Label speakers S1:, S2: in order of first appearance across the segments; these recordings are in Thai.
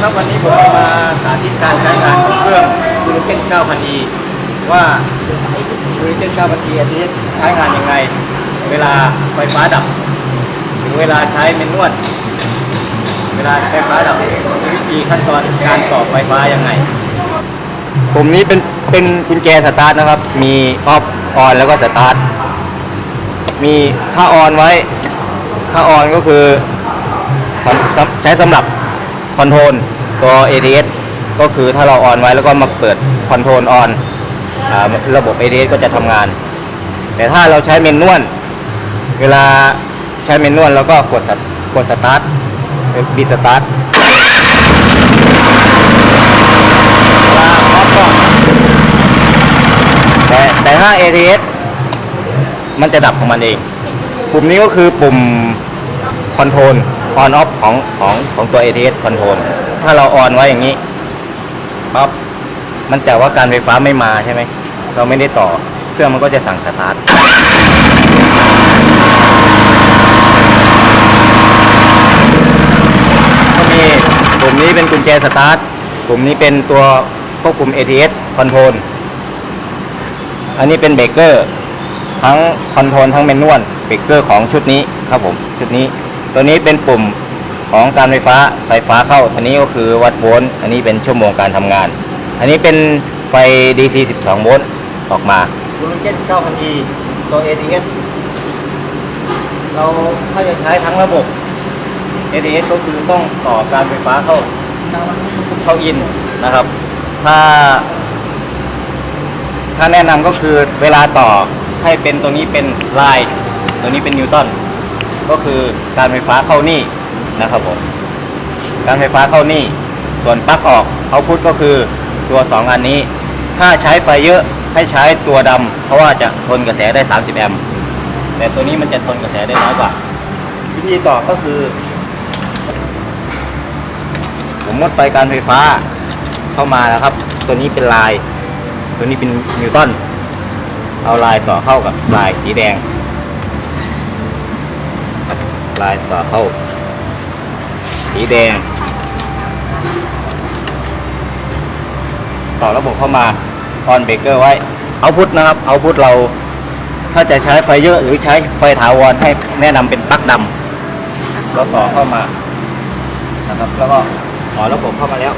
S1: ครับวันนี้ผมมาสาธิตการใช้งานของเครื่องบูรุเกน9,000 e ว่าบูรุเกน9,000 e อันนี้ใช้งานยังไง เวลาไฟฟ้าดับหรือเวลาใช้เมนนวด เวลาไฟฟ้าดับวิธีขั้นตอนการต่อไฟฟ้ายังไงปุ่มนี้เป็นเป็นกุญแจสตาร์ทนะครับ มีออฟออนแล้วก็สตาร์ทมีถ้าออนไว้ถ้าออนก็คือใช้สำหรับ อนโทรลตัว ADS ก็คือถ้าเราออนไว้แล้วก็มาเปิดคอนโทรลออนระบบ ADS ก็จะทำงาน แต่ถ้าเราใช้เมนนวลเวลาใช้เมนนวลแล้วก็กดสตกดสตาร์ทบีสตาร์ทแต่แต่ถ้า ADS มันจะดับของมันเอง ปุ่มนี้ก็คือปุ่มคอนโทรล ออนออฟของของของตัว ATS คอนโทรลถ้าเราออนไว้อย่างนี้ปั๊บมันจะว่าการไฟฟ้าไม่มาใช่ไหม เราไม่ได้ต่อ เครื่องมันก็จะสั่งสตาร์ทก็มีปุ่มนี้เป็นกุญแจสตาร์ทปุ่มนี้เป็นตัวควบคุม ATS คอนโทรล อันนี้เป็นเบรกเกอร์ ทั้งคอนโทรลทั้งเมนนวล เบรกเกอร์ของชุดนี้ครับผม ชุดนี้ ตัวนี้เป็นปุ่มของการไฟฟ้าไฟฟ้าเข้าอันนี้ก็คือวัดโวลต์อันนี้เป็นชั่วโมงการทำงาน อันนี้เป็นไฟ DC 12 โวลต์ออกมาบูลเกน9,000 e ตัว ADS เราถ้าจะใช้ทั้งระบบ ADS ก็คือต้องต่อการไฟฟ้าเข้าเข้าอินนะครับ ถ้า ถ้าแนะนำก็คือเวลาต่อให้เป็นตัวนี้เป็นลาย ตัวนี้เป็นนิวตัน ก็คือการไฟฟ้าเข้านี่นะครับผมการไฟฟ้าเข้านี่ ส่วนปลั๊กออกเอาพุทก็คือตัว 2 อันนี้ ถ้าใช้ไฟเยอะให้ใช้ตัวดำเพราะว่าจะทนกระแสได้ 30 แอมป์แต่ตัวนี้มันจะทนกระแสได้น้อยกว่า วิธีต่อก็คือ ผมมดไฟการไฟฟ้าเข้ามานะครับ ตัวนี้เป็นลาย ตัวนี้เป็นนิวตันเอาลายต่อเข้ากับลายสีแดง ลายต่อเข้า สีแดง ต่อระบบเข้ามาออนเบรกเกอร์ไว้ เอาพุทนะครับ เอาพุทเรา ถ้าจะใช้ไฟเยอะหรือใช้ไฟถาวรให้แนะนำเป็นปลั๊กดำแล้วต่อเข้ามานะครับ แล้วก็ต่อระบบเข้ามาแล้ว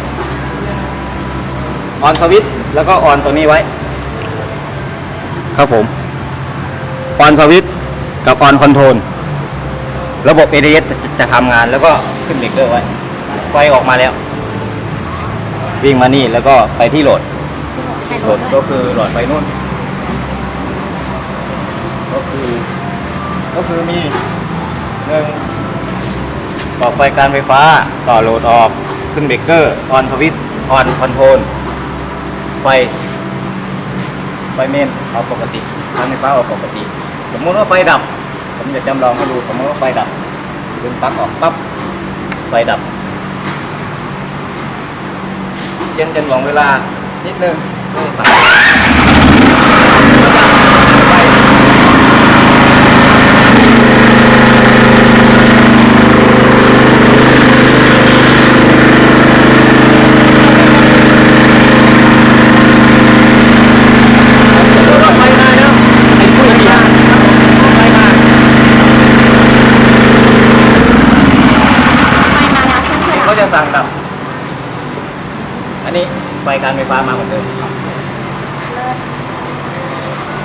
S1: ออนสวิตช์แล้วก็ออนตัวนี้ไว้ ครับผมออนสวิตช์กับออนคอนโทรล ระบบ ADS จะจะทำงานแล้วก็ขึ้นเบรกเกอร์ไว้ ไฟออกมาแล้ว วิ่งมานี่แล้วก็ไปที่โหลด โหลดก็คือโหลดไฟนู่น ก็คือ ก็คือมีหนึ่งต่อไฟการไฟฟ้าต่อโหลดออกขึ้นเบรกเกอร์ออนสวิตออนคอนโทรลไฟไฟเมนเอาปกติการไฟฟ้าเอาปกติ สมมติว่าไฟดับ ผมจะจำลองให้ดูสมมติว่าไฟดับดึงปลั๊กออกปั๊บไฟดับ เย็นจนหวงเวลานิดนึงต้องสั่งไฟมาแล้วไอ้ผู้ดีไฟมา
S2: ไม่ มาแล้วเพื่อน
S1: เขาจะสั่งดับ อันนี้ไฟการไฟฟ้ามาเหมือนเดิมครับ